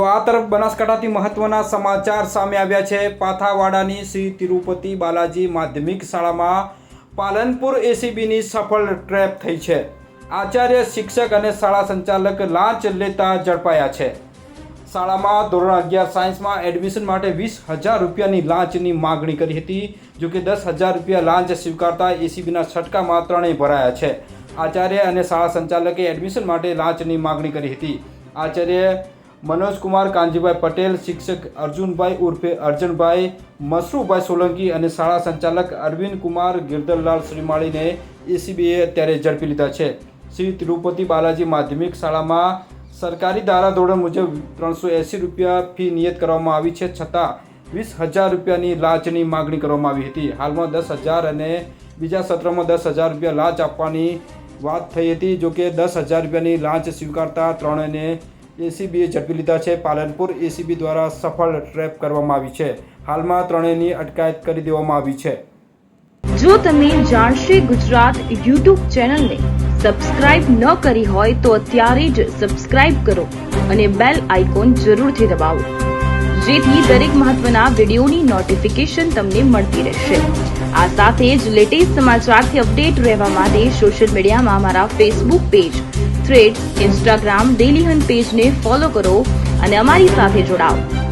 તો આ તરફ બનાસકાંઠાથી મહત્વના સમાચાર સામે આવ્યા છે. પાથાવાડાની શ્રી તિરુપતિ બાલાજી માધ્યમિક શાળામાં પાલનપુર એસીબીની સફળ ટ્રેપ થઈ છે. આચાર્ય, શિક્ષક અને શાળા સંચાલક લાંચ લેતા ઝડપાયા છે. શાળામાં ધોરણ અગિયાર સાયન્સમાં એડમિશન માટે વીસ હજાર રૂપિયાની લાંચની માગણી કરી હતી, જો કે દસ હજાર રૂપિયા લાંચ સ્વીકારતા એસીબીના છટકામાં ત્રણેય ભરાયા છે. આચાર્ય અને શાળા સંચાલકે એડમિશન માટે લાંચની માગણી કરી હતી. આચાર્ય મનોજકુમાર, કાનજીભાઈ પટેલ, શિક્ષક અર્જુનભાઈ ઉર્ફે અર્જનભાઈ, મસરૂભાઈ સોલંકી અને શાળા સંચાલક અરવિંદ કુમાર ગિરધરલાલ શ્રીમાળીને એસીબીએ અત્યારે ઝડપી લીધા છે. શ્રી તિરુપતિ બાલાજી માધ્યમિક શાળામાં સરકારી ધારાધોરણ મુજબ ત્રણસો એંસી રૂપિયા ફી નિયત કરવામાં આવી છે, છતાં વીસ હજાર રૂપિયાની લાંચની માગણી કરવામાં આવી હતી. હાલમાં દસ હજાર અને બીજા સત્રમાં દસ હજાર રૂપિયા લાંચ આપવાની વાત થઈ હતી જો કે દસ હજાર રૂપિયાની લાંચ સ્વીકારતા ત્રણેયને એસીબીએ ઝડપી લીધા છે. પાલનપુર એસીબી દ્વારા સફળ ટ્રેપ કરવામાં આવી છે. હાલમાં ત્રણેયની અટકાયત કરી દેવામાં આવી છે. જો તમે જાણશે ગુજરાત યુટ્યુબ ચેનલને સબસ્ક્રાઇબ ન કરી હોય તો અત્યારે જ સબસ્ક્રાઇબ કરો અને બેલ આઇકોન જરૂરથી દબાવો. જેથી દરેક મહત્વના વિડીયોની નોટિફિકેશન તમને મળતી રહેશે. આ સાથે જ લેટેસ્ટ સમાચારથી અપડેટ રહેવા માટે સોશિયલ મીડિયામાં અમારા Facebook page thread Instagram daily hunt પેજને ફોલો કરો અને અમારી સાથે જોડાઓ.